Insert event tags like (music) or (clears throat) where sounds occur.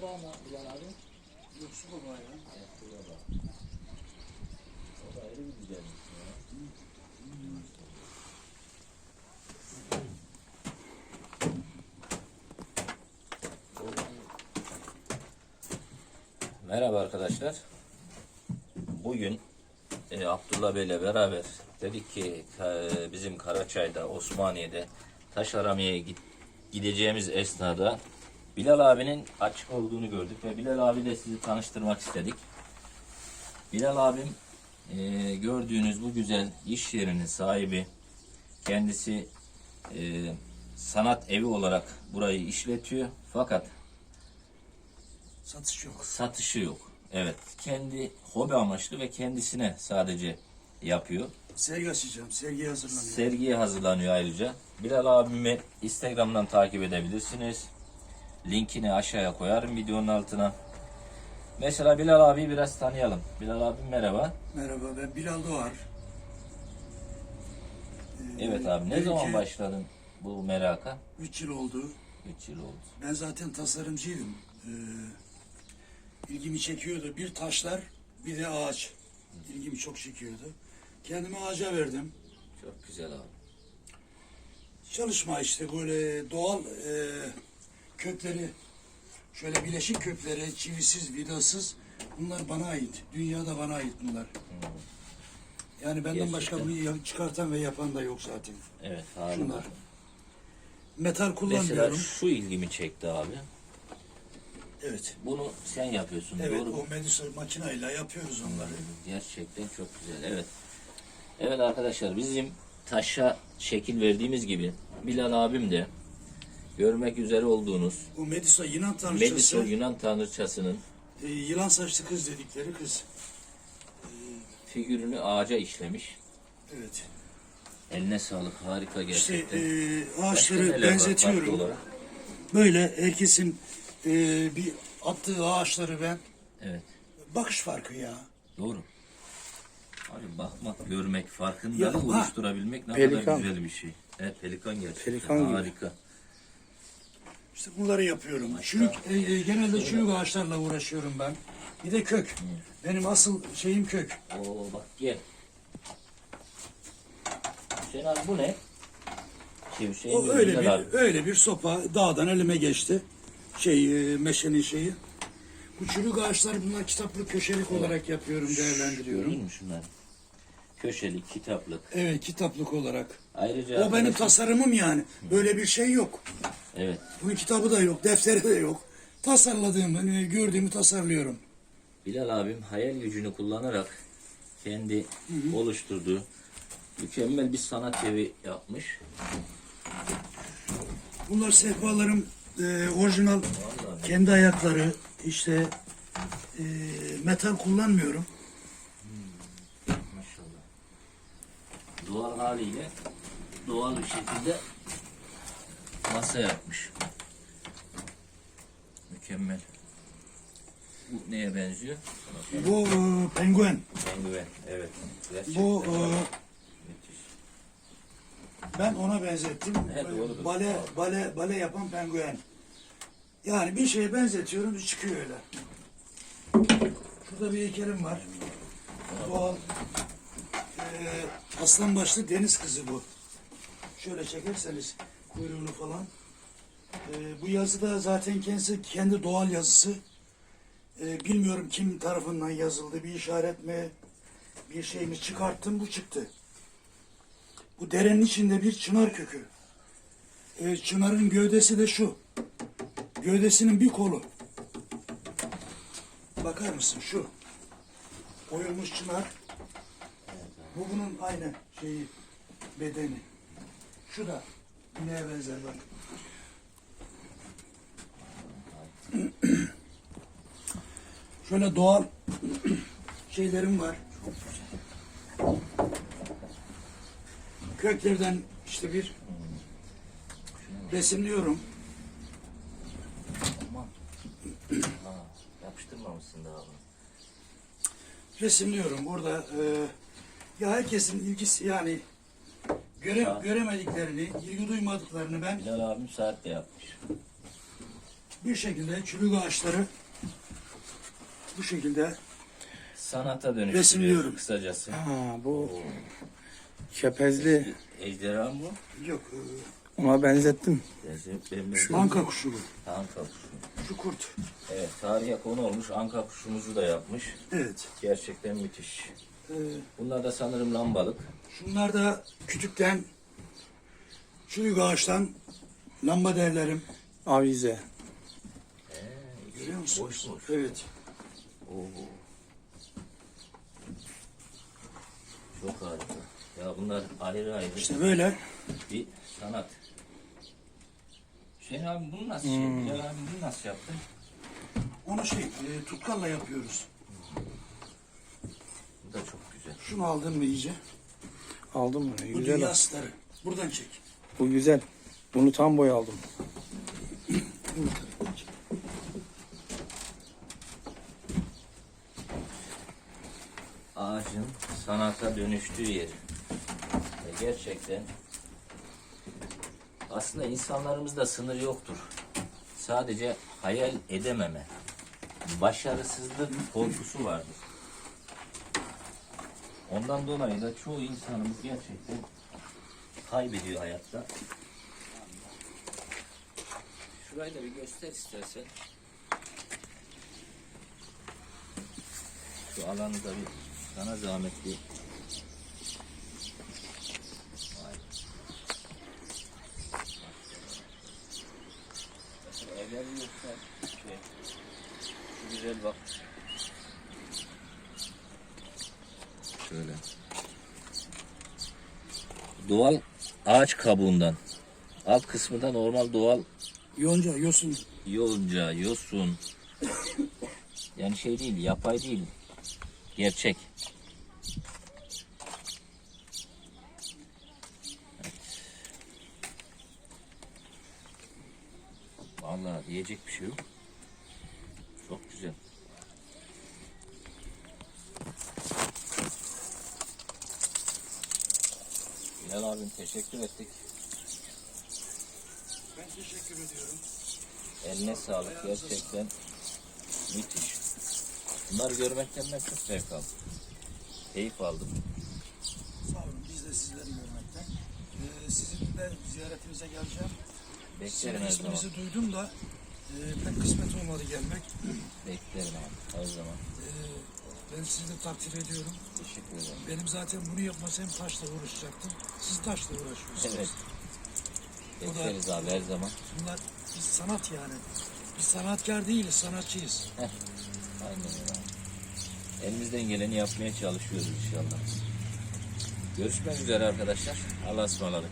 tabağı mı Bilal abi? Yok su baba ya. Evet, burada bak. O da ayrı bir güzelmiş ya. Merhaba arkadaşlar. Bugün e, Abdullah Bey ile beraber dedik ki ka- bizim Karaçay'da, Osmaniye'de taş aramaya git- gideceğimiz esnada Bilal abinin açık olduğunu gördük ve Bilal abi de sizi tanıştırmak istedik. Bilal abim e, gördüğünüz bu güzel iş yerinin sahibi. Kendisi e, sanat evi olarak burayı işletiyor. Fakat Satış yok. satışı yok. Evet. Kendi hobi amaçlı ve kendisine sadece yapıyor. Sergi açacağım. Sergi hazırlanıyor. Sergiye hazırlanıyor ayrıca. Bilal abimi Instagram'dan takip edebilirsiniz. Linkini aşağıya koyarım videonun altına. Mesela Bilal abi biraz tanıyalım. Bilal abi merhaba. Merhaba ben Bilal Doğar. Ee, Evet abi ne belki zaman başladın bu meraka? Üç yıl oldu. 3 yıl oldu. Ben zaten tasarımcıydım. Ee, ilgimi çekiyordu. Bir taşlar bir de ağaç. İlgimi çok çekiyordu. Kendimi ağaca verdim. Çok güzel abi. Çalışma işte böyle doğal e, kökleri şöyle bileşik kökleri çivisiz vidasız bunlar bana ait. Dünyada bana ait bunlar. Yani benden başka Gerçekten. bunu ya- çıkartan ve yapan da yok zaten. Evet harika. Şunlar. Metal Mesela kullanmıyorum. şu ilgimi çekti abi. Evet. Bunu sen yapıyorsun Evet doğru mu? o Medusa makineyle yapıyoruz onları. Gerçekten çok güzel. Evet. Evet arkadaşlar bizim taşa şekil verdiğimiz gibi Bilal abim de görmek üzere olduğunuz O Medusa Yunan tanrıçası Medusa Yunan tanrıçasının e, yılan saçlı kız dedikleri kız. figürünü ağaca işlemiş. Evet. Eline sağlık. Harika İşte gerçekten. e, Başka ağaçları neler var farklı benzetiyorum. olarak? Böyle herkesin e, bir attığı ağaçları ben Evet. bakış farkı ya. Doğru. Abi bakmak, görmek, Ya, ha. oluşturabilmek ne Pelikan. kadar güzel bir şey. Evet pelikan gerçekten. Pelikan gibi. Harika. İşte bunları yapıyorum. Çürük, e, e, genelde çürük ağaçlarla uğraşıyorum ben. Bir de kök. Benim asıl şeyim kök. Oo bak gel. Hüseyin abi bu ne? Şey, Hüseyin O diyor, öyle Bilal abi. bir öyle bir sopa dağdan elime geçti. Şey e, meşenin şeyi. Bu çürük ağaçlar bunlar kitaplık köşelik olarak yapıyorum, değerlendiriyorum. Gördün mü şunları? Köşelik, kitaplık. Evet, kitaplık olarak. Ayrıca O benim arkadaşlar- tasarımım yani. Böyle bir şey yok. Evet. Bunun kitabı da yok, defteri de yok. Tasarladığımı, e, gördüğümü tasarlıyorum. Bilal abim hayal gücünü kullanarak kendi oluşturduğu mükemmel bir sanat evi yapmış. Bunlar sehpalarım e, orijinal Vallahi kendi ayakları işte e, metal kullanmıyorum. maşallah. Doğal haliyle doğal bir şekilde masa yapmış. Mükemmel. Bu neye benziyor? Bu e, penguen. Penguen. Evet. Gerçekten Bu e, müthiş. ben ona benzettim. Evet, doğrudur. Bale bale bale yapan penguen. Yani bir şeye benzetiyorum çıkıyor öyle. Şurada bir heykelim var. Doğal e, aslan başlı deniz kızı bu. Şöyle çekerseniz kuyruğunu falan. E, bu yazı da zaten kendisi kendi doğal yazısı. E, bilmiyorum kim tarafından yazıldı. Bir işaret mi, bir şey mi çıkarttım bu çıktı. Bu derenin içinde bir çınar kökü. E, çınarın gövdesi de şu. Gövdesinin bir kolu. Bakar mısın şu. Oyulmuş çınar. Bu bunun aynı şeyi, bedeni. Şu da ineğe benzer bak. (clears throat) Şöyle doğal (clears throat) şeylerim var. Köklerden işte bir resimliyorum. Yapıştırmamışsın daha bunu. resimliyorum. Burada e, ya herkesin ilgisi yani göre, Ya. göremediklerini, ilgi duymadıklarını ben Bilal abim saat de yapmış. Bir şekilde çürük ağaçları bu şekilde Sanata dönüştürüyor Resimliyorum. kısacası. Ha bu kepezli. Ejderha mı bu? yok. Ona benzettim. Ben, e, Anka kuşu bu. Anka kuşu. Şu kurt. Evet tarihe konu olmuş. Anka kuşumuzu da yapmış. Evet. Gerçekten müthiş. Ee, Bunlar da sanırım lambalık. şunlar da kütükten çürük ağaçtan lamba derlerim. Avize. Görüyor musun? Boş boş. Evet. Oo. Çok harika. Ya bunlar ayrı ayrı İşte böyle. bir sanat. Hüseyin abi bunu nasıl şey? Bilal abi bunu nasıl yaptın? Onu şey e, tutkalla yapıyoruz. Bu da çok güzel. Şunu aldın mı iyice? Aldım bunu. Bu Güzel. dünya starı. Buradan çek. Bu güzel. Bunu tam boy aldım. Çek. Ağacın sanata dönüştüğü yer. Ve gerçekten aslında insanlarımızda sınır yoktur. Sadece hayal edememe, başarısızlık korkusu vardır. Ondan dolayı da çoğu insanımız gerçekten kaybediyor hayatta. Şurayı da bir göster istersen. Şu alanı da bir sana zahmet bir. Evler yoksa şey, şu güzel bak. Şöyle. Doğal ağaç kabuğundan. Alt kısmı da normal doğal Yonca, yosun. yolca, yosun. Yani şey değil, yapay değil. Gerçek. Evet. Vallahi diyecek bir şey yok. Çok güzel. Bilal abim teşekkür ettik. Ben teşekkür ediyorum. Eline sağlık gerçekten müthiş. Bunları görmekten ben çok zevk aldım. Keyif aldım. Sağ olun. Biz de sizleri görmekten. Ee, sizin de ziyaretinize geleceğim. Beklerim her zaman. isminizi duydum da e, pek kısmet olmadı gelmek. Beklerim abi her zaman. E, ben sizi de takdir ediyorum. Teşekkür ederim. Benim zaten bunu yapmasam taşla uğraşacaktım. Siz taşla uğraşıyorsunuz. Evet. Bekleriz abi her zaman. Bunlar biz sanat yani. Biz sanatkar değiliz, sanatçıyız. Aynen öyle. Elimizden geleni yapmaya çalışıyoruz inşallah. Görüşmek üzere arkadaşlar. Allah'a ısmarladık.